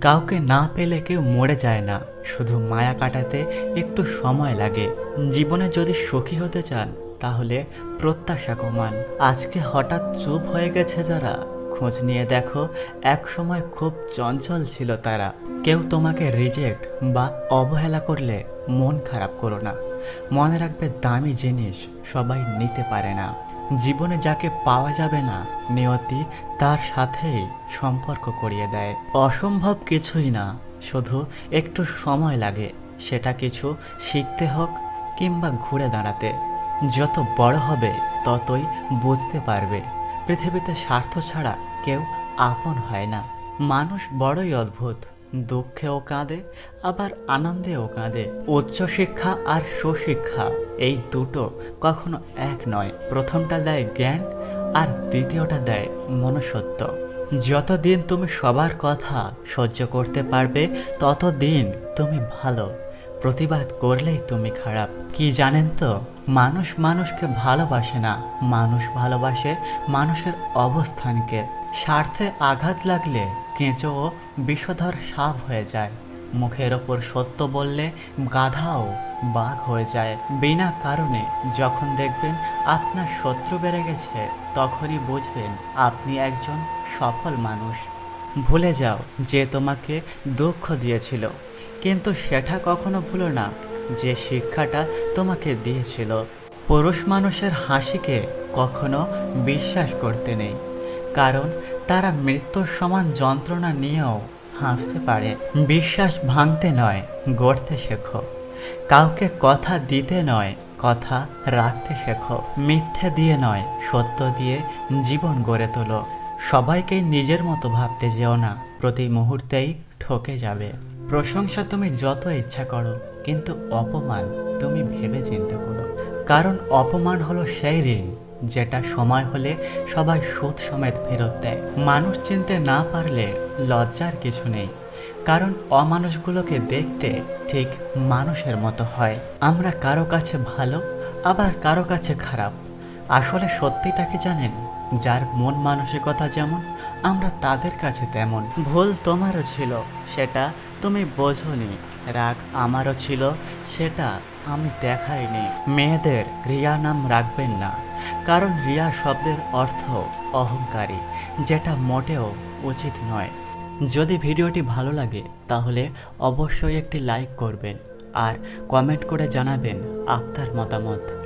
কাউকে না পেলে কেউ মরে যায় না। শুধু মায়া কাটাতে একটু সময় লাগে। জীবনে যদি সুখী হতে চান, তাহলে প্রত্যাশা কমান। আজকে হঠাৎ চুপ হয়ে গেছে যারা। খোঁজ নিয়ে দেখো, এক সময় খুব চঞ্চল ছিল তারা। কেউ তোমাকে রিজেক্ট বা অবহেলা করলে মন খারাপ করো না। মনে রাখবে দামি জিনিস সবাই নিতে পারে না। জীবনে যাকে পাওয়া যাবে না, নিয়তি তার সাথেই সম্পর্ক করিয়ে দেয়। অসম্ভব কিছুই না, শুধু একটু সময় লাগে, সেটা কিছু শিখতে হোক কিংবা ঘুরে দাঁড়াতে। যত বড় হবে, ততই বুঝতে পারবে। পৃথিবীতে স্বার্থ ছাড়া কেউ আপন হয় না। মানুষ বড়ই অদ্ভুত। দুঃখেও কাঁদে, আবার আনন্দেও কাঁদে। উচ্চশিক্ষা আর সুশিক্ষা, এই দুটো কখনো এক নয়। প্রথমটা দেয় জ্ঞান আর দ্বিতীয়টা দেয় মনুষ্যত্ব। যতদিন তুমি সবার কথা সহ্য করতে পারবে, ততদিন তুমি ভালো। প্রতিবাদ করলেই তুমি খারাপ। কি জানেন তো? মানুষ মানুষকে ভালোবাসে না। মানুষ ভালোবাসে মানুষের অবস্থানকে। স্বার্থে আঘাত লাগলে কেঁচো বিষধর সাপ হয়ে যায়। মুখের ওপর সত্য বললে গাধাও বাঘ হয়ে যায়। বিনা কারণে যখন দেখবেন আপনার শত্রু বেড়ে গেছে, তখনই বুঝবেন আপনি একজন সফল মানুষ। ভুলে যাও যে তোমাকে দুঃখ দিয়েছিল। কিন্তু সেটা কখনো ভুলো না যে শিক্ষাটা তোমাকে দিয়েছিল। পুরুষ মানুষের হাসিকে কখনো বিশ্বাস করতে নেই, কারণ তারা মৃত্যুর সমান যন্ত্রণা নিয়েও হাসতে পারে। বিশ্বাস ভাঙতে নয়, গড়তে শেখো। কাউকে কথা দিতে নয়, কথা রাখতে শেখো। মিথ্যে দিয়ে নয়, সত্য দিয়ে জীবন গড়ে তোলো। সবাইকে নিজের মতো ভাবতে যেও না, প্রতি মুহূর্তেই ঠকে যাবে। প্রশংসা তুমি যত ইচ্ছা করো, কিন্তু অপমান তুমি ভেবে চিন্তা করো। কারণ অপমান হলো সেই ঋণ যেটা সময় হলে সবাই সুদ সমেত ফেরত দেয়। মানুষ চিনতে না পারলে লজ্জার কিছু নেই। কারণ অমানুষগুলোকে দেখতে ঠিক মানুষের মতো হয়। আমরা কারও কাছে ভালো, আবার কারও কাছে খারাপ। আসলে সত্যিটা কি জানেন? যার মন মানসিকতা যেমন আমরা তাদের কাছে তেমন ভুল তোমারও ছিল, সেটা তুমি বোঝনি। রাগ আমারও ছিল, সেটা আমি দেখাইনি। মেয়েদের রিয়া নাম রাখবেন না, কারণ রিয়া শব্দের অর্থ অহংকারী, যেটা মোটেও উচিত নয়। যদি ভিডিওটি ভালো লাগে, তাহলে অবশ্যই একটি লাইক করবেন, আর কমেন্ট করে জানাবেন আপনার মতামত।